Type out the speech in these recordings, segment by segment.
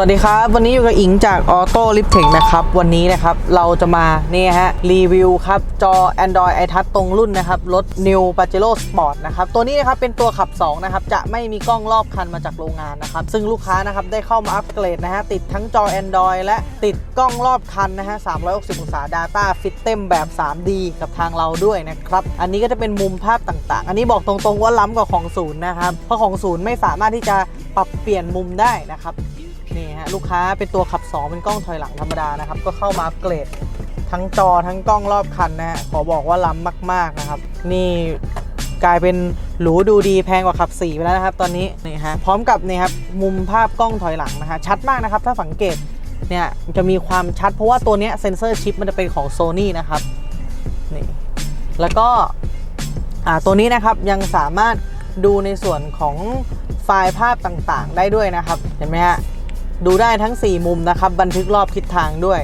วัสดีครับ วันนี้อยู่กับอิงจาก Auto l i f t e c h นะครับ วันนี้นะครับเราจะมานี่ฮะรีวิวครับ จอ Android iTouch ตรงรุ่นนะครับ รถ New Pajero Sport นะครับ ตัวนี้นะครับเป็นตัวขับ 2 นะครับ จะไม่มีกล้องรอบคันมาจากโรงงานนะครับ ซึ่งลูกค้านะครับได้เข้ามาอัปเกรดนะฮะ ติดทั้งจอ Android และติดกล้องรอบคันนะฮะ 360 องศา Data Fit เต็มแบบ 3D กับทางเราด้วยนะครับ อันนี้ก็จะเป็นมุมภาพต่างๆ อันนี้บอกตรงๆว่าล้ำกว่าของศูนย์นะครับเพราะของศูนย์ไม่สามารถที่จะปรับเปลี่ยนมุมได้นะครับ นี่ฮะลูกค้าเป็นตัวขับ 2 เป็นกล้องถอยหลังธรรมดานะครับ ก็เข้ามาอัปเกรด ทั้งจอทั้งกล้องรอบคันนะฮะขอบอกว่าล้ำมาก ๆนะครับ นี่กลายเป็นหรูดูดีแพงกว่าขับ4ไปแล้วนะครับ ตอนนี้นี่ฮะพร้อมกับนี่ครับมุมภาพกล้องถอยหลังนะฮะชัดมากนะครับ ถ้าสังเกตเนี่ยจะมีความชัดเพราะว่าตัวเนี้ยเซนเซอร์ชิปมันจะเป็นของ Sony นะครับนี่แล้วก็อ่าตัวนี้นะครับยังสามารถดูในส่วนของไฟล์ภาพต่างๆ ได้ด้วยนะครับ เห็นไหมฮะ ดูได้ทั้ง 4 มุมนะครับ บันทึกรอบทิศทางด้วย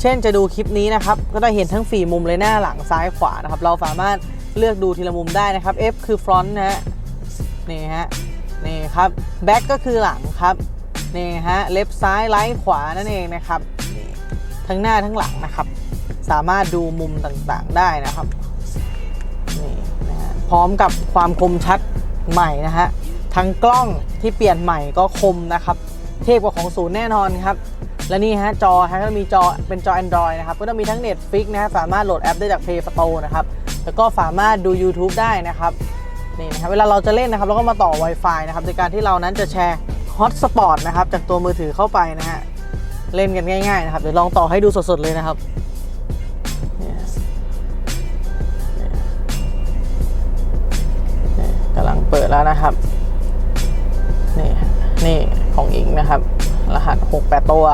เช่นจะดูคลิปนี้นะครับ ก็จะเห็นทั้ง 4 มุมเลยหน้าหลังซ้ายขวานะครับ เราสามารถเลือกดูทีละมุมได้นะครับ F คือ front นะฮะ นี่ฮะ นี่ครับ back ก็คือหลังครับ นี่ฮะ left ซ้าย right ขวานั่นเองนะครับ ทั้งหน้าทั้งหลังนะครับ สามารถดูมุมต่างๆได้นะครับ นี่นะฮะ พร้อมกับความคมชัดใหม่นะฮะ ทั้งกล้องที่เปลี่ยนใหม่ก็คมนะครับ เทพกว่าของศูนย์แน่นอนครับ และนี่ฮะจอฮะก็มีจอเป็นจอ Android นะครับ ก็จะมีทั้ง Netflix นะฮะสามารถโหลดแอปได้จาก Play Store นะครับ แล้วก็สามารถดู YouTube ได้นะครับนี่นะครับเวลาเราจะเล่นนะครับเราก็มาต่อ Wi-Fi นะครับโดยการที่เรานั้นจะแชร์ Hotspot นะครับจากตัวมือถือเข้าไปนะฮะเล่นกันง่ายๆนะครับเดี๋ยวลองต่อให้ดูสดๆเลยนะครับนี่ยนี่กำลังเปิดแล้วนะครับนี่นี่ ของอิงนะครับ รหัส 68 ตัว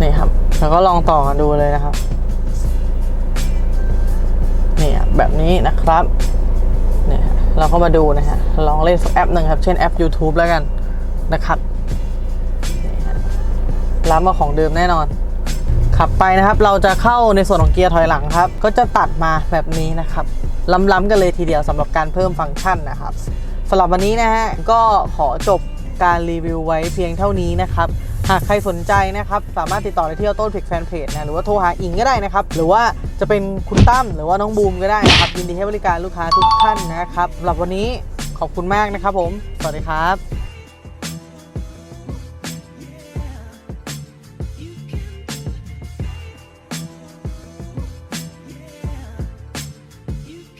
นี่ครับ แล้วก็ลองต่อกันดูเลยนะครับ นี่แบบนี้นะครับเนี่ยเราก็มาดูนะฮะ ลองเล่นสักแอปหนึ่งครับ เช่นแอป YouTube แล้วกันนะครับนี่ฮะล้ำมาของเดิมแน่นอน ขับไปนะครับ เราจะเข้าในส่วนของเกียร์ถอยหลังครับ ก็จะตัดมาแบบนี้นะครับล้ำๆกันเลยทีเดียวสำหรับการเพิ่มฟังก์ชันนะครับ สำหรับวันนี้นะฮะก็ขอจบการรีวิวไว้เพียงเท่านี้นะครับหากใครสนใจนะครับ สามารถติดต่อได้ที่ออโต้พิกแฟนเพจนะหรือว่าโทรหาอิงก็ได้นะครับ หรือว่าจะเป็นคุณตั้มหรือว่าน้องบูมก็ได้นะครับ ยินดีให้บริการลูกค้าทุกท่านนะครับสำหรับวันนี้ขอบคุณมากนะครับผม สวัสดีครับ